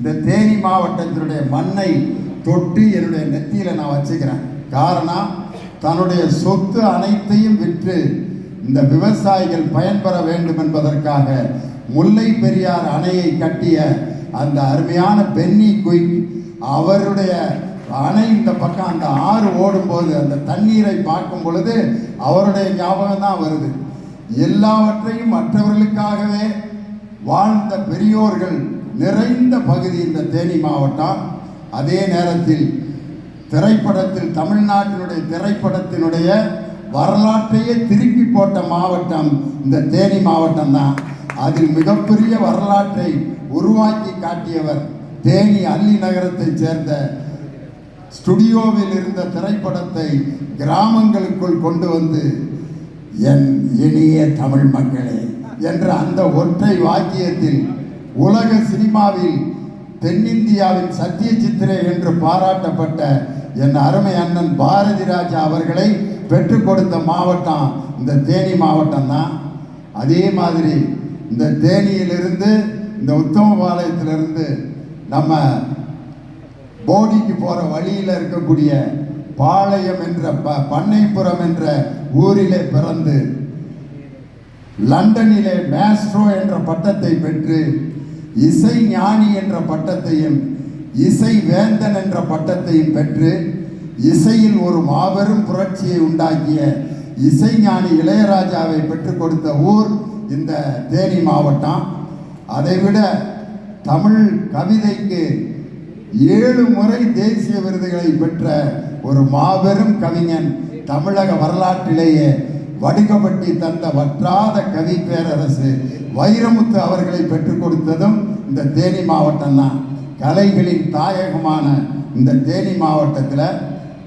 இந்த தேனி மாவட்டத்தினுடைய மண்ணை தொட்டு என்னுடைய நெத்தியில நான் வச்சுக்கிறேன். காரணம் தன்னுடைய சொத்து அனைத்தையும் விற்று இந்த விவசாயிகள் பயன்பெற வேண்டும் என்பதற்காக முல்லை பெரியார் அணையை கட்டிய அந்த அருமையான பென்னி குயிக் அவருடைய அணை இந்த பக்கம் அந்த ஆறு ஓடும்போது அந்த தண்ணீரை பார்க்கும் பொழுது அவருடைய ஞாபகம் தான் வருது. எல்லாவற்றையும் மற்றவர்களுக்காகவே வாழ்ந்த பெரியோர்கள் நிறைந்த பகுதி இந்த தேனி மாவட்டம். அதே நேரத்தில் திரைப்படத்தில் தமிழ்நாட்டினுடைய திரைப்படத்தினுடைய வரலாற்றையே திருப்பி போட்ட மாவட்டம் இந்த தேனி மாவட்டம் தான் அதில் மிகப்பெரிய வரலாற்றை உருவாக்கி காட்டியவர் தேனி அள்ளி நகரத்தைச் சேர்ந்த ஸ்டுடியோவில் இருந்த திரைப்படத்தை கிராமங்களுக்குள் கொண்டு வந்து என் இனிய தமிழ் மக்களே என்ற அந்த ஒற்றை வாக்கியத்தில் உலக சினிமாவில் தென்னிந்தியாவின் சத்திய சித்திரை என்று பாராட்டப்பட்ட என் அருமை அண்ணன் பாரதி ராஜா அவர்களை பெற்றுக் கொடுத்த மாவட்டம் இந்த தேனி மாவட்டம் தான் அதே மாதிரி இந்த தேனியிலிருந்து இந்த உத்தமபாளையத்திலிருந்து நம்ம போடிக்கு போகிற வழியில் இருக்கக்கூடிய பாளையம் என்ற ப பண்ணைப்புறம் என்ற ஊரிலே பிறந்து லண்டனிலே மேஸ்ட்ரோ என்ற பட்டத்தை பெற்று இசை ஞானி என்ற பட்டத்தையும் இசை வேந்தன் என்ற பட்டத்தையும் பெற்று இசையில் ஒரு மாபெரும் புரட்சியை உண்டாக்கிய இசைஞானி இளையராஜாவை பெற்றுக் கொடுத்த ஊர் இந்த தேனி மாவட்டம். அதைவிட தமிழ் கவிதைக்கு ஏழு முறை தேசிய விருதுகளை பெற்ற ஒரு மாபெரும் கவிஞன் தமிழக வரலாற்றிலேயே வடுகப்பட்டி தந்த வற்றாத கவி பேரரசு வைரமுத்து அவர்களை பெற்றுக் கொடுத்ததும் இந்த தேனி மாவட்டம் தான் கலைகளின் தாயகமான இந்த தேனி மாவட்டத்தில்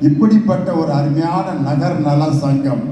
இப்படிப்பட்ட ஒரு அருமையான நகர் நல சங்கம்